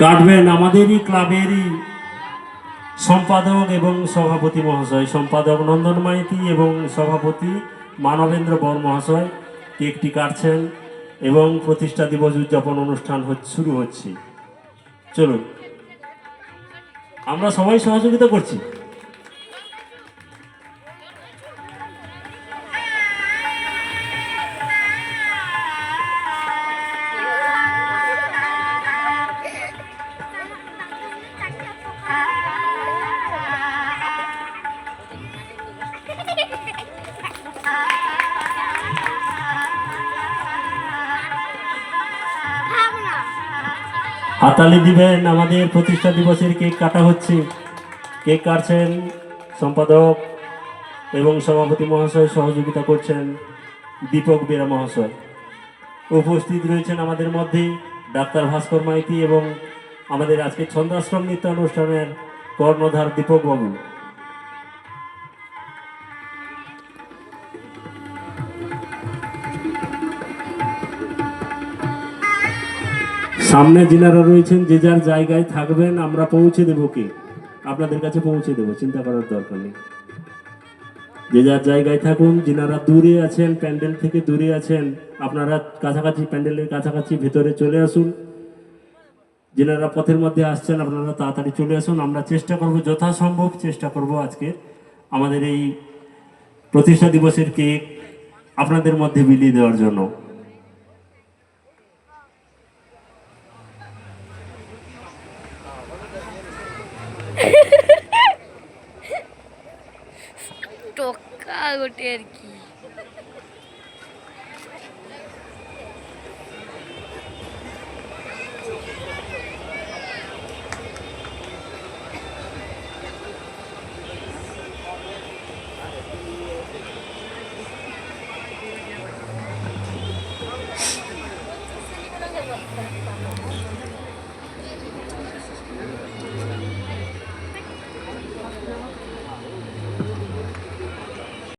কাটবেন আমাদেরই ক্লাবেরই সম্পাদক এবং সভাপতি মহাশয়, সম্পাদক নন্দন মাইতি এবং সভাপতি মানবেন্দ্র বর মহাশয়, কেকটি কাটছেন এবং প্রতিষ্ঠা দিবস উদযাপন অনুষ্ঠান শুরু হচ্ছে। চলুন, আমরা সবাই সহযোগিতা করছি। হাতালি দিবেন আমাদের প্রতিষ্ঠা দিবসের কেক কাটা হচ্ছে। কেক কাটছেন সম্পাদক এবং সভাপতি মহাশয় সহযোগিতা করছেন দীপক বেরা মহাশয়। উপস্থিত রয়েছেন আমাদের মধ্যে ডাক্তার ভাস্কর মাইতি এবং আমাদের আজকে ছন্দাশ্রম নৃত্য অনুষ্ঠানের কর্ণধার দীপক সামনে যিনারা রয়েছেন, যে যার জায়গায় থাকবেন, আমরা পৌঁছে দেবো কি? আপনাদের কাছে পৌঁছে দেবো, চিন্তা করার দরকার নেই। যে যার জায়গায় থাকুন, যিনারা দূরে আছেন, প্যান্ডেল থেকে দূরে আছেন, আপনারা কাছাকাছি, প্যান্ডেলের কাছাকাছি ভেতরে চলে আসুন। যিনারা পথের মধ্যে আসছেন, আপনারা তাড়াতাড়ি চলে আসুন। আমরা চেষ্টা করব, যথাসম্ভব চেষ্টা করব আজকে। আমাদের এই প্রতিষ্ঠা দিবসের কেক আপনাদের মধ্যে বিলিয়ে দেওয়ার জন্য। টোকা গোটে আর কি